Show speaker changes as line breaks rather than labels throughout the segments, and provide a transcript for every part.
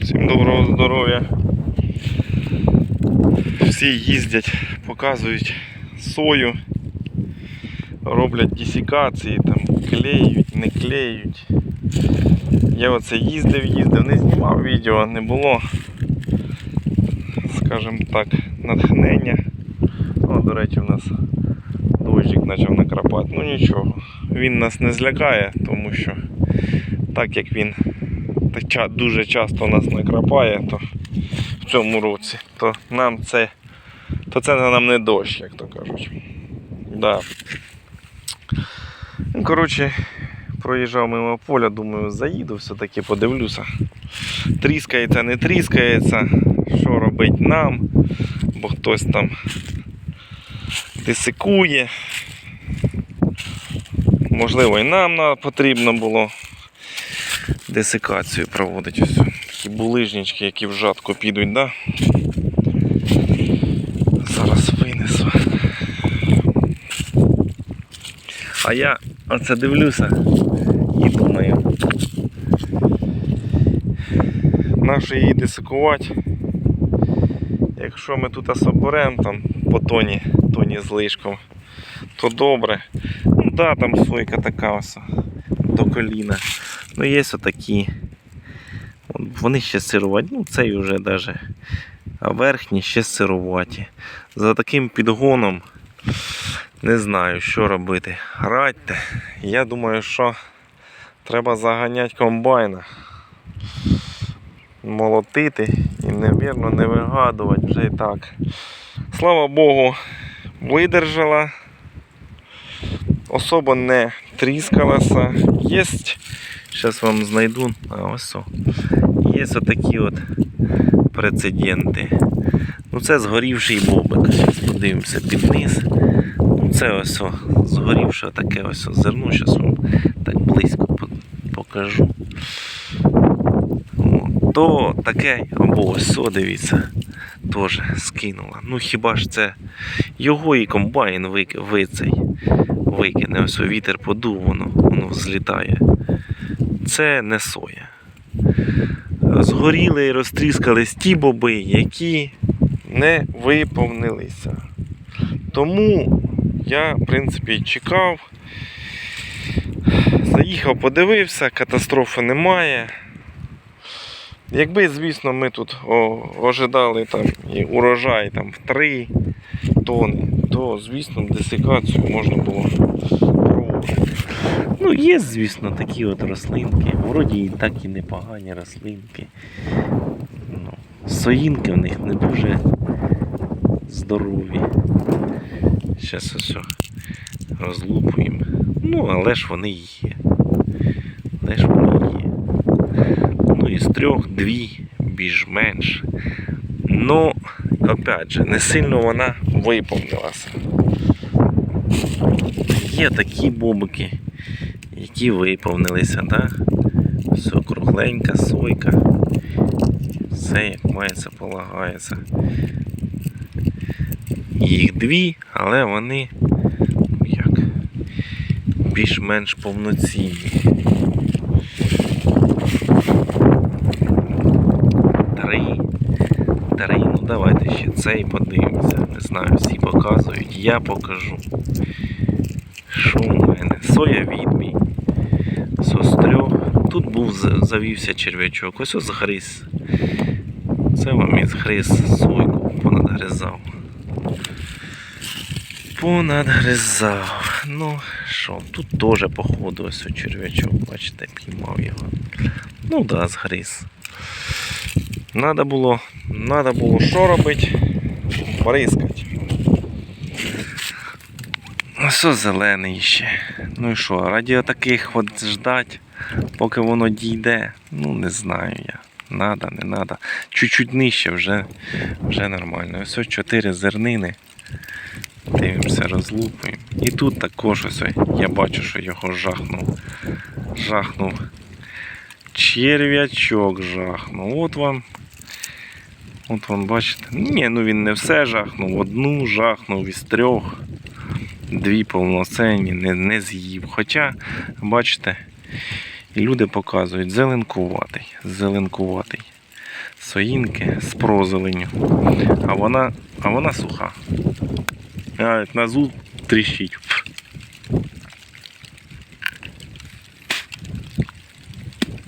Всім доброго здоров'я. Всі їздять, показують сою, роблять десікації, там клеють, не клеють. Я оце їздив, їздив, не знімав відео, не було, скажімо так, натхнення. О, до речі, у нас дощик почав накрапати. Ну нічого, він нас не злякає, тому що так як він дуже часто нас накрапає, то в цьому році, то нам це, то це нам не дощ, як то кажуть. Да. Коротше, проїжджав мимо поля, думаю, заїду, все-таки подивлюся. Тріскається, не тріскається, що робить нам, бо хтось там дисикує. Можливо, і нам потрібно було десикацію проводити. Ось такі булижнички, які в жатку підуть, да? Зараз винесу. А я оце дивлюся і думаю. Нащо її десикувати? Якщо ми тут соберемо там по тоні, тоні з лишком, то добре. Ну да, там сойка така ось до коліна. Ну є отакі. От Вони ще сируваті, ну цей вже даже. А верхні ще сируваті. За таким підгоном не знаю, що робити. Радьте. Я думаю, що треба заганяти комбайна. Молотити і, невірно, не вигадувати вже і так. Слава Богу, видержала. Особо не тріскалася. Є, зараз вам знайду, а ось. о. Є отакі от прецеденти. Ну це згорівший бобик. Зараз подивимося під низ. Ну це ось о, згорівше таке ось зерно. Зараз вам так близько покажу. О, то таке, або ось дивіться, теж скинула. Ну хіба ж це його і комбайн вик- вицей викине, ось вітер подув, воно, воно взлітає. Це не соя. Згоріли і розтріскались ті боби, які не виповнилися. Тому я, в принципі, чекав. Заїхав, подивився, катастрофи немає. Якби, звісно, ми тут ожидали там і урожай там, в 3 тони, то, звісно, десикацію можна було. Ну, є, звісно, такі от рослинки. Вроді і так і непогані рослинки. Ну, соїнки в них не дуже здорові. Зараз ось розлупуємо. Ну, але ж вони є. Але ж вони є. Ну, із трьох дві більш-менш. Ну, опять же, не сильно вона виповнилася. Є такі бобики, які виповнилися, так? Все кругленька, сойка. Все як мається, полагається. Їх дві, але вони ну, як більш-менш повноцінні. Три. Три, ну давайте ще цей подивимося. Не знаю, всі показують, я покажу. Що в мене? Соя відбій. Ось. Тут був завівся черв'ячок. Ось ось згриз. Це вам із гриз сойку понадгризав. Понадгризав. Ну що, тут теж походу ось черв'ячок, бачите, піймав його. Ну да, згриз. Надо було, надо було що робити? Бризкати. Ось зелений ще. Ну і що, раді таких от ждать, поки воно дійде, ну не знаю я. Надо, не надо. Чуть-чуть нижче вже, вже нормально. Ось чотири зернини. Дивимося, розлупуємо. І тут також ось я бачу, що його жахнув. Жахнув. Черв'ячок жахнув. От вам. От вам бачите. Ні, ну він не все жахнув. Одну жахнув із трьох. Дві повноцінні, не, не з'їв. Хоча, бачите, люди показують зеленкуватий. Зеленкуватий. соїнки з прозеленню. А вона, а вона суха. А на зуб тріщить.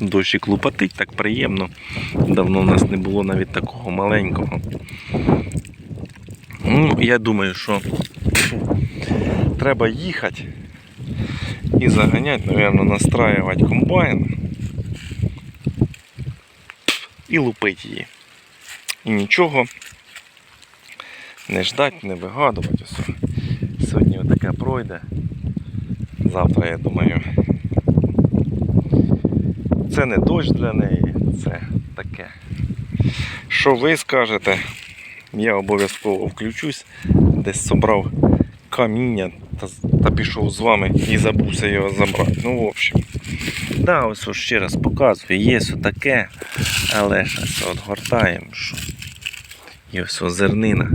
Дощик лупатить, так приємно. Давно в нас не було навіть такого маленького. Ну, я думаю, що треба їхати і заганяти, мабуть, настраювати комбайн і лупити її. І нічого не ждать, не вигадувати. Сьогодні отаке пройде. Завтра, я думаю, це не дощ для неї, це таке. Що ви скажете? Я обов'язково включусь, десь собрав каміння та, та пішов з вами і забувся його забрати. Ну, в общем. Да, ось ось ще раз показую, є ось таке, але ж ось от гортаємо, що є ось зернина.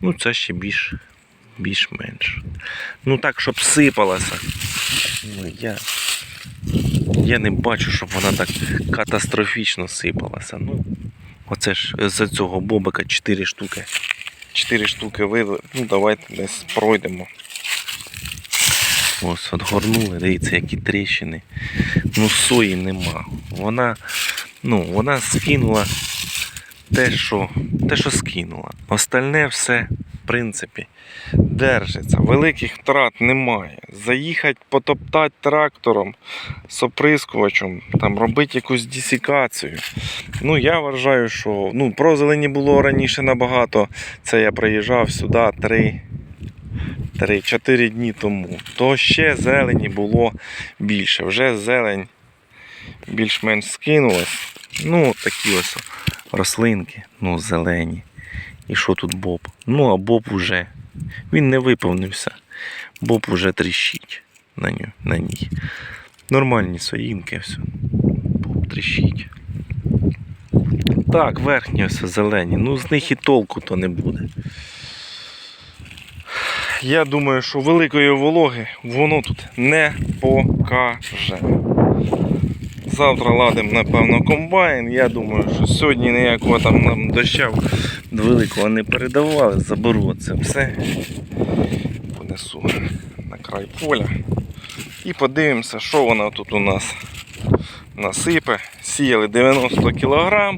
Ну, це ще більш, більш-менш. Ну так, щоб сипалося. Ну, я, я не бачу, щоб вона так катастрофічно сипалася. Ну, оце ж з цього бобика 4 штуки. 4 штуки вивели. Ну, давайте десь пройдемо. Ось отгорнули, дивіться, які тріщини. Ну, сої нема. Вона, ну, вона скинула те, що, те, що скинула. Остальне все, в принципі, держиться. Великих втрат немає. Заїхати, потоптати трактором з оприскувачем, там, робити якусь дісікацію. Ну, я вважаю, що ну, прозелені було раніше набагато. Це я приїжджав сюди три. 3-4 дні тому, то ще зелені було більше. Вже зелень більш-менш скинулась. Ну, такі ось рослинки, ну, зелені. І що тут Боб? Ну, а Боб уже. Він не виповнився. Боб уже тріщить на, ню, на ній. Нормальні соїнки, все. Боб тріщить. Так, верхні ось зелені. Ну, з них і толку то не буде. Я думаю, що великої вологи воно тут не покаже. Завтра ладимо, напевно, комбайн. Я думаю, що сьогодні ніякого там нам доща великого не передавали. Заберу це все. Понесу на край поля. І подивимося, що воно тут у нас насипе. Сіяли 90 кг,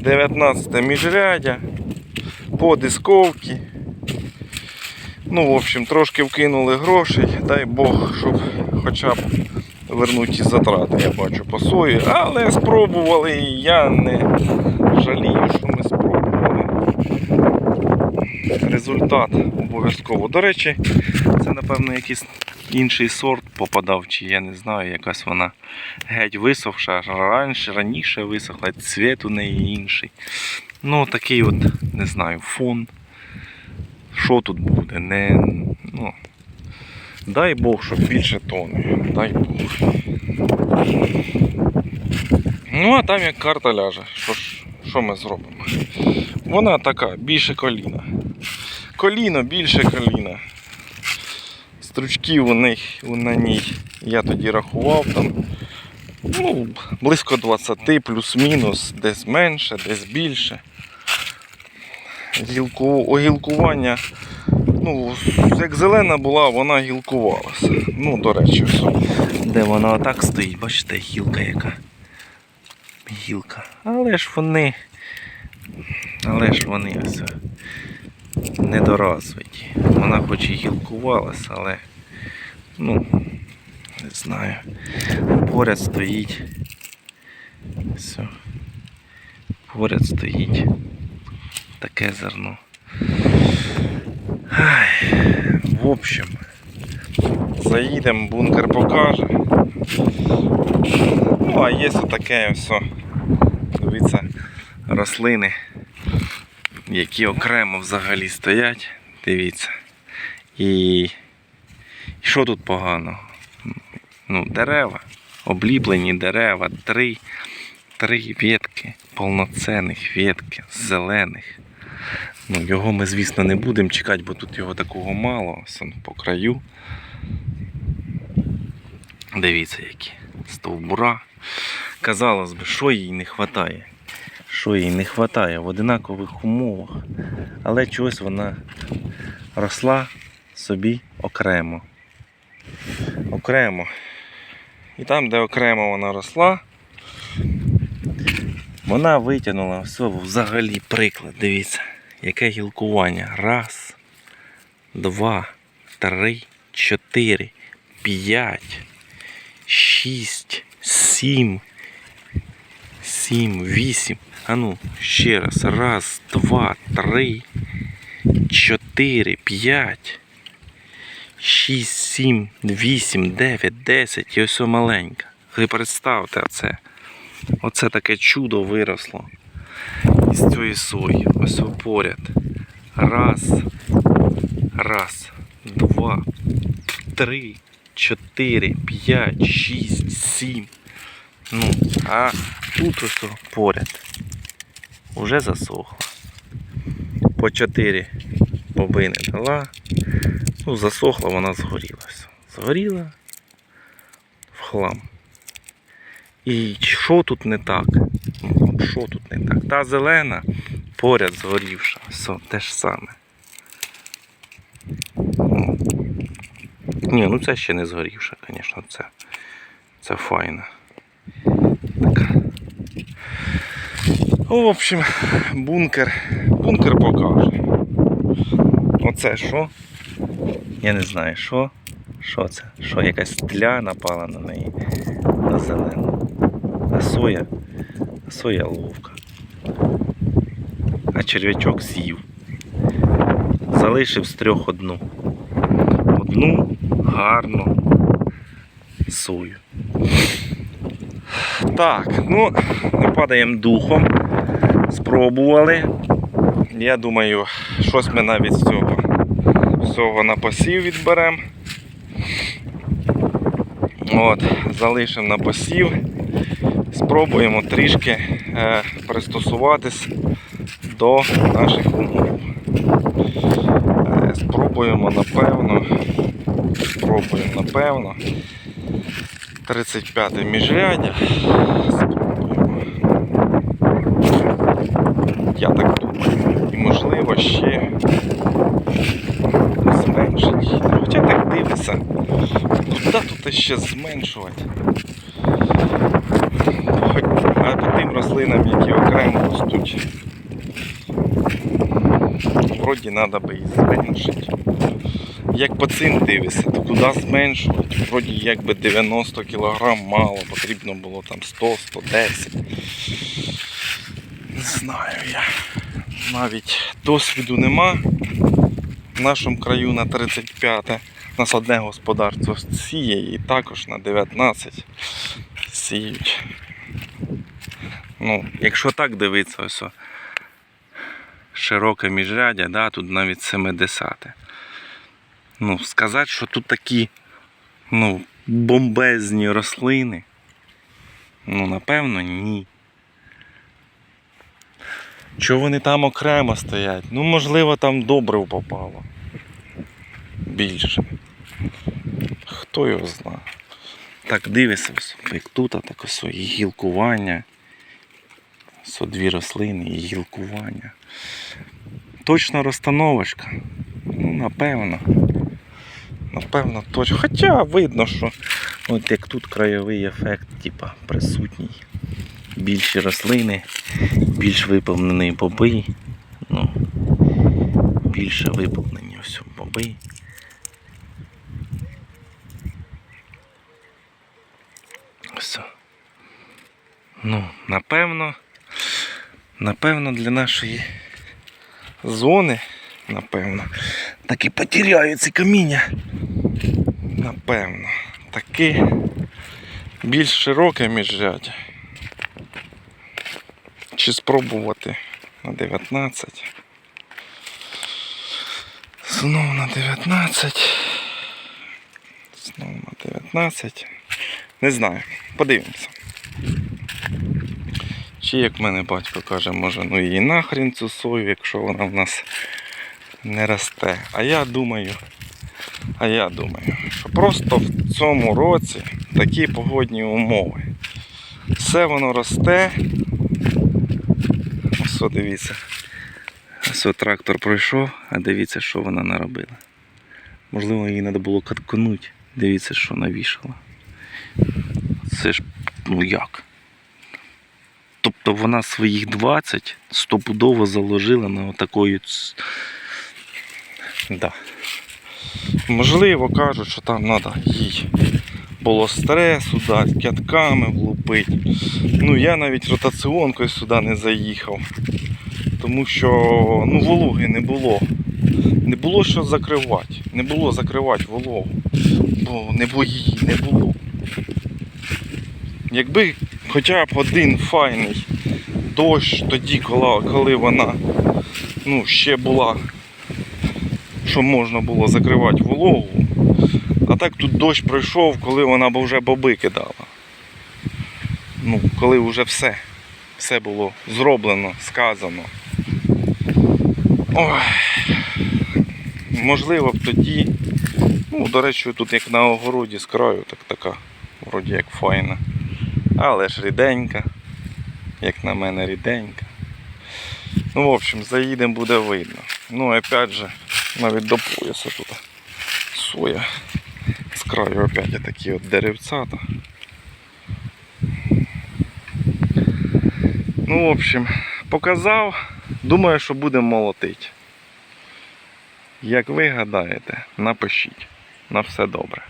19 міжрядя, по дисковці. Ну, в общем, трошки вкинули грошей, дай Бог, щоб хоча б вернути ті затрати, я бачу по сої. Але спробували і я не жалію, що ми спробували. Результат обов'язково. До речі, це, напевно, якийсь інший сорт попадав, чи я не знаю, якась вона геть висохша, раніше, раніше висохла, цвіт у неї інший. Ну, такий от, не знаю, фон що тут буде, не. Ну, дай Бог, щоб більше тони. Дай Бог. Ну, а там як карта ляже, що що ми зробимо? Вона така, більше коліна. Коліно, більше коліна. Стручків у них на ній я тоді рахував там. Ну, близько 20, плюс-мінус, десь менше, десь більше. Гілку, огілкування Ну, як зелена була, вона гілкувалася. Ну, до речі, все. Де вона отак стоїть, бачите, гілка яка. Гілка. Але ж вони. Але ж вони ось недоразвиті. Вона хоч і гілкувалася, але ну, не знаю. Поряд стоїть. Все. Поряд стоїть таке зерно. В общем, заїдемо, бункер покаже. Ну, а є таке все. Дивіться, рослини, які окремо взагалі стоять. Дивіться. І, і що тут погано? Ну, дерева, обліплені дерева, три, три ветки, повноцінних ветки, зелених. Ну, його ми, звісно, не будемо чекати, бо тут його такого мало. Ось по краю. Дивіться, які стовбура. Казалось би, що їй не вистачає? що їй не вистачає в одинакових умовах, але чогось вона росла собі окремо. Окремо. І там, де окремо вона росла, вона витягнула все взагалі приклад. Дивіться, яке гілкування. Раз, два, три, чотири, п'ять, шість, сім, сім, вісім. А ну, ще раз. Раз, два, три, чотири, п'ять. 6, 7, 8, 9, 10 і ось маленька. Ви представте оце. Оце таке чудо виросло із цієї сої. Ось поряд. Раз. Раз, два, три, чотири, п'ять, шість, сім. Ну, а тут ось поряд. Уже засохло. По чотири бобини дала. Ну, засохла, вона згоріла. Все. Згоріла в хлам. І що тут не так? Ну, Що тут не так? Та зелена поряд згорівша. Все, те ж саме. Ні, ну це ще не згорівша, звісно, це, це файна. Така. Ну, в общем, бункер. Бункер покаже. Оце що? Я не знаю, що. Що це? Що, якась тля напала на неї на зелену. А соя. А соя ловка. А черв'ячок з'їв. Залишив з трьох одну. Одну гарну сою. Так, ну, не падаємо духом. Спробували. Я думаю, щось ми навіть з цього всього на посів відберемо. От, залишимо на посів. Спробуємо трішки е, пристосуватись до наших умов. Е, спробуємо напевно. Спробуємо напевно. 35 міжрядя. Спробуємо. Я так думаю. І можливо ще зменшить. Хоча так дивися. Куди тут ще зменшувати? А по тим рослинам, які окремо ростуть. Вроді треба би і зменшити. Як по цим дивишся, то куди зменшувати? Вроді якби 90 кг мало, потрібно було там 100-110. Не знаю я. Навіть досвіду нема. В нашому краю на 35 у нас одне господарство сіє і також на 19 сіють. Ну, якщо так дивитися, ось широке міжрядя, да, тут навіть 70. Ну, сказати, що тут такі ну, бомбезні рослини. Ну, напевно, ні. Чого вони там окремо стоять? Ну, можливо, там добре попало. Більше. Хто його знає. Так, дивися, ось, як тут, так ось і гілкування. Ось дві рослини і гілкування. Точно розстановочка. Ну, напевно. Напевно, точно. Хоча видно, що от як тут краєвий ефект, типа, присутній. Більші рослини, більш виповнений боби. Ну, більше виповнені ось боби. Все. Ну, напевно, напевно, для нашої зони, напевно, таки потеряю ці каміння. Напевно, таки більш широке міжрядя. Чи спробувати на 19. Знову на 19. Знову на 19. Не знаю. Подивимося. Чи як мене батько каже, може, ну її нахрін цю сою, якщо вона в нас не росте. А я думаю, а я думаю, що просто в цьому році такі погодні умови. Все воно росте, Ось дивіться. Ось трактор пройшов, а дивіться, що вона наробила. Можливо, їй треба було каткнути. Дивіться, що навішала. Це ж ну як? Тобто вона своїх 20 стопудово заложила на отакої. Да. Можливо, кажуть, що там треба їй було стресу дати, кятками влупити. Ну, я навіть ротаціонкою сюди не заїхав. Тому що ну, вологи не було. Не було що закривати. Не було закривати вологу. Бо не було її, не було. Якби хоча б один файний дощ тоді, коли, коли вона ну, ще була, що можна було закривати вологу. А так тут дощ пройшов, коли вона б вже боби кидала. Ну, коли вже все, все було зроблено, сказано. Ой. Можливо б тоді. Ну, до речі, тут як на огороді з краю, так така, вроді як файна. Але ж ріденька. Як на мене, ріденька. Ну, в общем, заїдемо буде видно. Ну, опять же, навіть до пояса тут соя. З краю опять такі от деревцята. Ну, в общем, показав. Думаю, що будемо молотити. Як ви гадаєте, напишіть. На все добре.